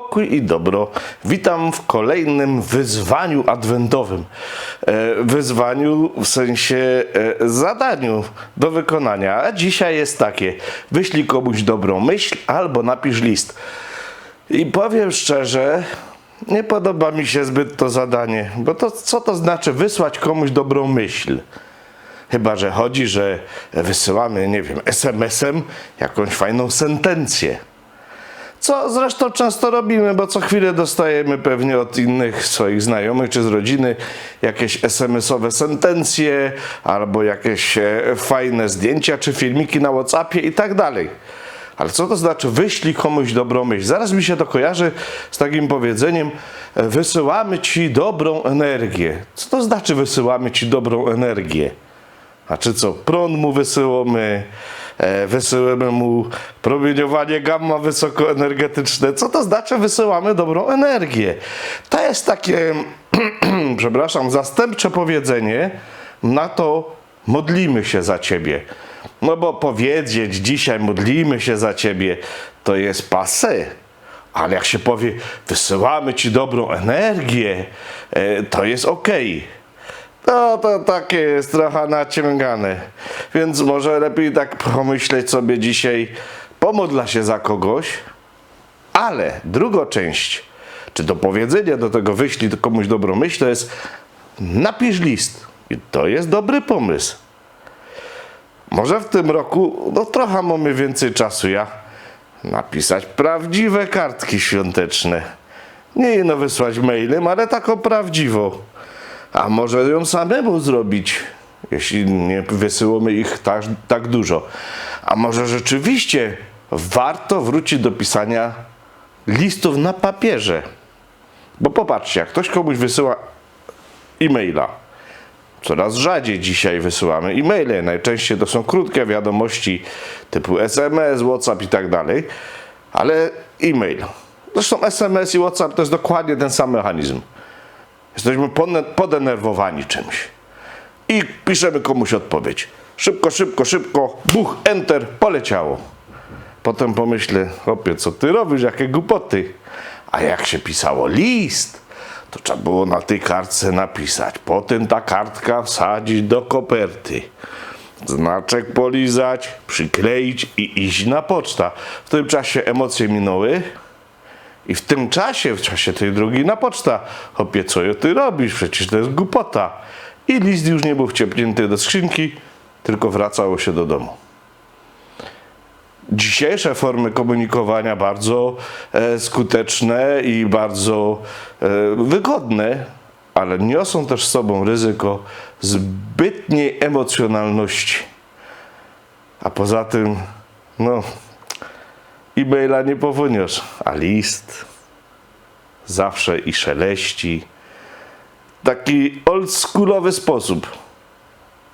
pokój i dobro. Witam w kolejnym wyzwaniu adwentowym. E, wyzwaniu w sensie e, zadaniu do wykonania. A dzisiaj jest takie: wyślij komuś dobrą myśl albo napisz list. I powiem szczerze, nie podoba mi się zbyt to zadanie, bo to co to znaczy wysłać komuś dobrą myśl? Chyba, że chodzi, że wysyłamy, nie wiem, SMS-em jakąś fajną sentencję. Co zresztą często robimy, bo co chwilę dostajemy pewnie od innych swoich znajomych czy z rodziny jakieś SMS-owe sentencje albo jakieś e, fajne zdjęcia czy filmiki na WhatsAppie i tak dalej. Ale co to znaczy wyślij komuś dobrą myśl? Zaraz mi się to kojarzy z takim powiedzeniem e, wysyłamy ci dobrą energię. Co to znaczy wysyłamy ci dobrą energię? A czy co, prąd mu wysyłamy, wysyłamy mu promieniowanie gamma wysokoenergetyczne. Co to znaczy wysyłamy dobrą energię? To jest takie, przepraszam, zastępcze powiedzenie na to modlimy się za ciebie. No bo powiedzieć dzisiaj modlimy się za ciebie to jest passé. Ale jak się powie wysyłamy ci dobrą energię, e, to jest okej. No to takie jest trochę naciągane. Więc może lepiej tak pomyśleć sobie dzisiaj, pomodla się za kogoś, ale druga część, czy do powiedzenia do tego wyślij komuś dobrą myśl, to jest napisz list. I to jest dobry pomysł. Może w tym roku, no trochę mamy więcej czasu, ja napisać prawdziwe kartki świąteczne. Nie jeno wysłać mailem, ale taką prawdziwą. A może ją samemu zrobić, jeśli nie wysyłamy ich tak, tak dużo. A może rzeczywiście warto wrócić do pisania listów na papierze. Bo popatrzcie, jak ktoś komuś wysyła e-maila, coraz rzadziej dzisiaj wysyłamy e-maile. Najczęściej to są krótkie wiadomości typu SMS, WhatsApp i tak dalej, ale e-mail. Zresztą SMS i WhatsApp to jest dokładnie ten sam mechanizm. Jesteśmy podenerwowani czymś. I piszemy komuś odpowiedź. Szybko, szybko, szybko, buch, enter, poleciało. Potem pomyślę, chłopie, co ty robisz, jakie głupoty. A jak się pisało list, to trzeba było na tej kartce napisać. Potem ta kartka wsadzić do koperty. Znaczek polizać, przykleić i iść na poczta. W tym czasie emocje minęły. I w tym czasie, w czasie tej drugiej na poczta, hopie, co ty robisz? Przecież to jest głupota. I list już nie był wciepnięty do skrzynki, tylko wracało się do domu. Dzisiejsze formy komunikowania bardzo e, skuteczne i bardzo e, wygodne, ale niosą też z sobą ryzyko zbytniej emocjonalności. A poza tym, no, e-maila nie powoniesz, a list zawsze i szeleści. Taki oldschoolowy sposób.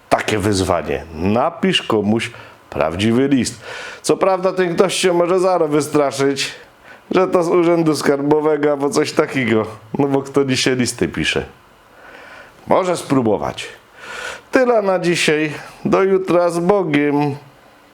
Takie wyzwanie. Napisz komuś prawdziwy list. Co prawda ten ktoś się może zaraz wystraszyć, że to z urzędu skarbowego albo coś takiego. No bo kto dzisiaj listy pisze. Może spróbować. Tyle na dzisiaj. Do jutra z Bogiem.